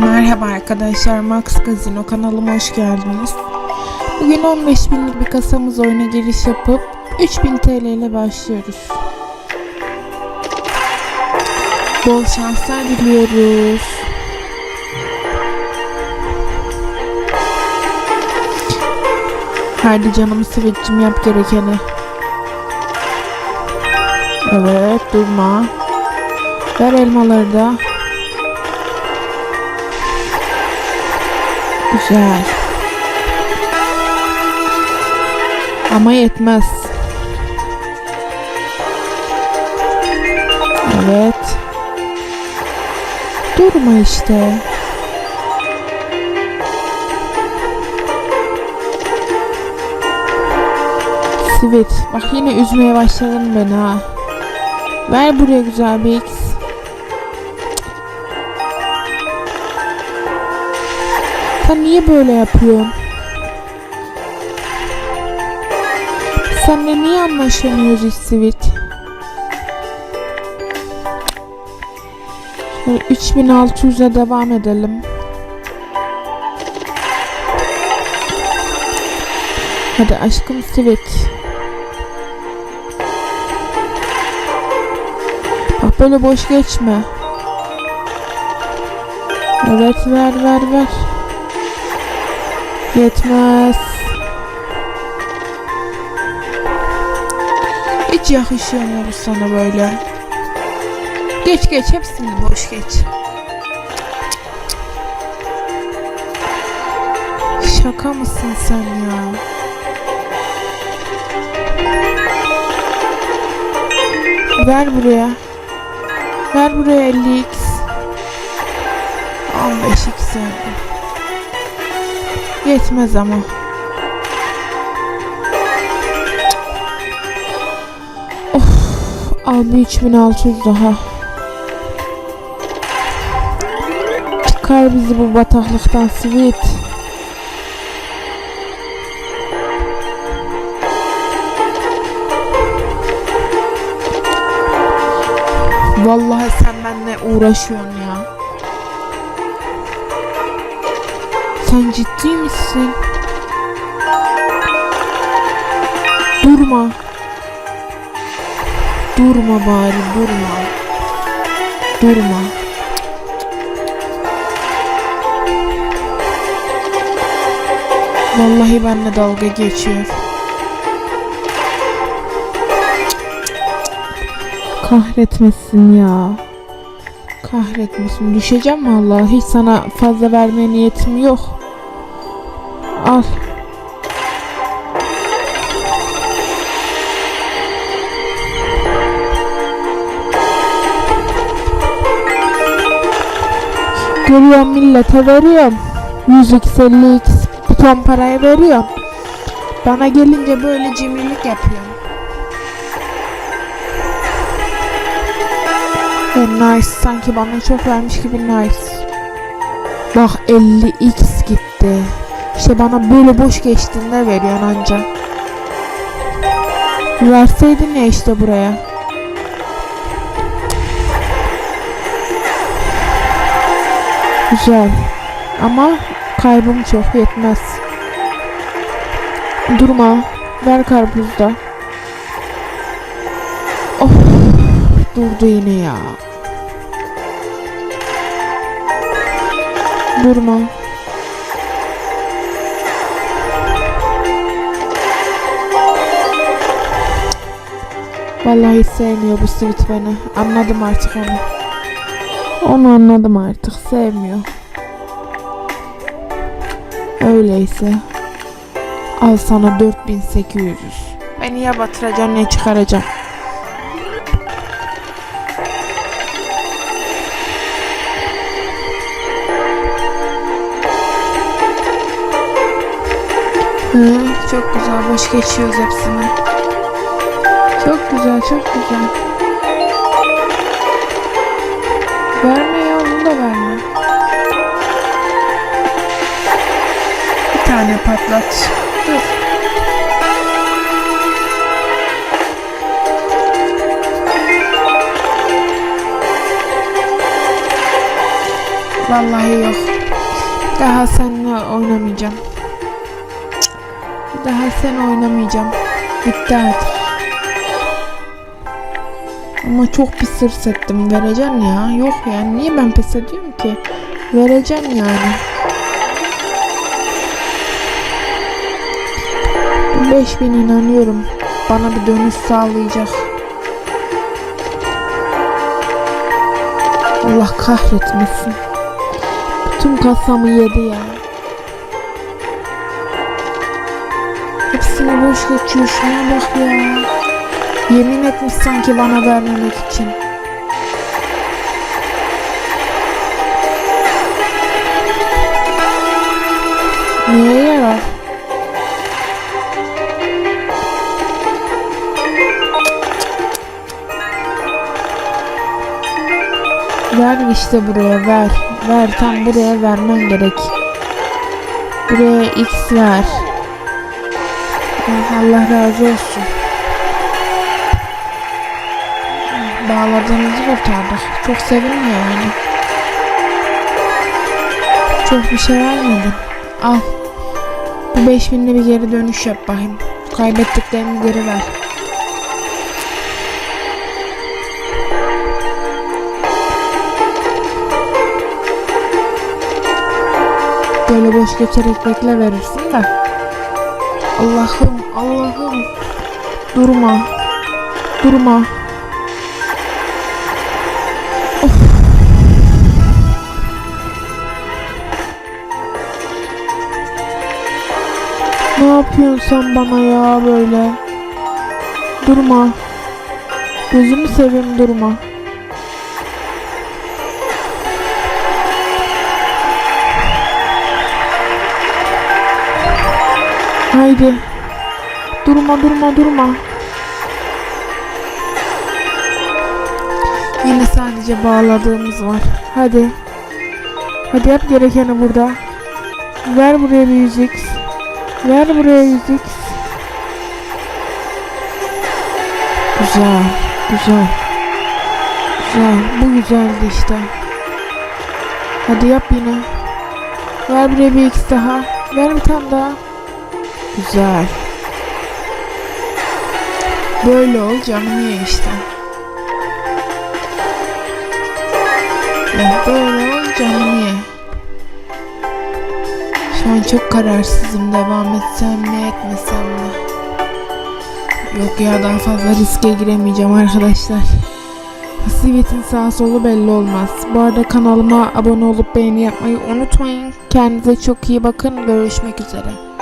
Merhaba arkadaşlar, Max Gazino kanalıma hoş geldiniz. Bugün 15 binlik bir kasamız oyuna giriş yapıp 3000 TL ile başlıyoruz. Bol şanslar diliyoruz. Haydi canım Switch'im yap gerekeni. Evet durma. Ver elmaları da. Güzel. Ama yetmez. Evet. Durma işte. Sivit. Bak yine üzmeye başladın beni ha. Ver buraya güzel bir X. Sen niye böyle yapıyorsun? Senle niye anlaşamıyoruz Sivit? Şöyle 3600'e devam edelim. Hadi aşkım Sivit. Bak böyle boş geçme. Evet ver ver ver. Yetmez. Hiç yakışıyor sana böyle? Geç geç hepsini boş geç. Şaka mısın sen ya? Ver buraya. Ver buraya 50x. 15x verdim. Yetmez ama. Of, al bir 3600 daha. Çıkar bizi bu bataklıktan Sweet. Vallahi sen benimle uğraşıyorsun ya. Sen ciddi misin? Durma. Durma bari durma. Durma. Vallahi benimle dalga geçiyor. Kahretmesin ya. Kahretmesin. Düşeceğim vallahi. Hiç sana fazla vermeye niyetim yok. Al. Görüyorum millete veriyorum. 100x 50x bir ton parayı veriyorum. Bana gelince böyle cimrilik yapıyorum. Ve nice sanki bana çok vermiş gibi nice. Bak 50x gitti. İşte bana böyle boş geçtiğinde veriyorsun anca. Verseydin ya işte buraya. Güzel. Ama kaybım çok yetmez. Durma. Ver karpuzda. Of. Durdu yine ya. Durma. Vallahi hiç sevmiyor bu sweet beni. Anladım artık onu. Onu anladım artık. Sevmiyor. Öyleyse. Al sana 4800. Beni ya batıracaksın ya çıkaracaksın. Hı, çok güzel. Boş geçiyoruz hepsini. Çok güzel, çok güzel. Verme ya, onu da verme. Bir tane patlat. Dur. Vallahi yok. Daha seninle oynamayacağım. Daha sen oynamayacağım. Bitti artık. Ama çok pis hırs. Vereceksin ya. Yok yani. Niye ben pes ediyorum ki? Vereceksin yani. Bu 5000 inanıyorum. Bana bir dönüş sağlayacak. Allah kahretmesin. Bütün kasamı yedi ya. Hepsini boş geçiyor. Şuna bak ya. Yemin etmiş sanki bana vermemek için. Neye yarar? Ver işte buraya ver. Ver tam buraya vermen gerek. Buraya x ver. Ah, Allah razı olsun. Bağladığınızı kurtardık. Çok sevindim yani. Çok bir şey vermedin. Al. Bu 5000'le bir geri dönüş yap bakayım. Kaybettiklerimi geri ver. Böyle boş geçerek bekle verirsin de. Allah'ım, Allah'ım. Durma. Durma. Ne yapıyorsun sen bana ya böyle? Durma. Gözümü seveyim durma. Haydi. Durma durma durma. Yine sadece bağladığımız var. Hadi. Hadi yap gerekeni burada. Ver buraya bir 100x. Ver buraya 100x. Güzel. Güzel. Güzel. Bu güzeldi işte. Hadi yap yine. Ver buraya bir x daha. Ver bir tane daha. Güzel. Böyle ol canım ye işte. Böyle ol canım ye. Şu an çok kararsızım devam etsem mi etmesem mi? Yok ya daha fazla riske giremeyeceğim arkadaşlar. Sivet'in sağ solu belli olmaz. Bu arada kanalıma abone olup beğeni yapmayı unutmayın. Kendinize çok iyi bakın. Görüşmek üzere.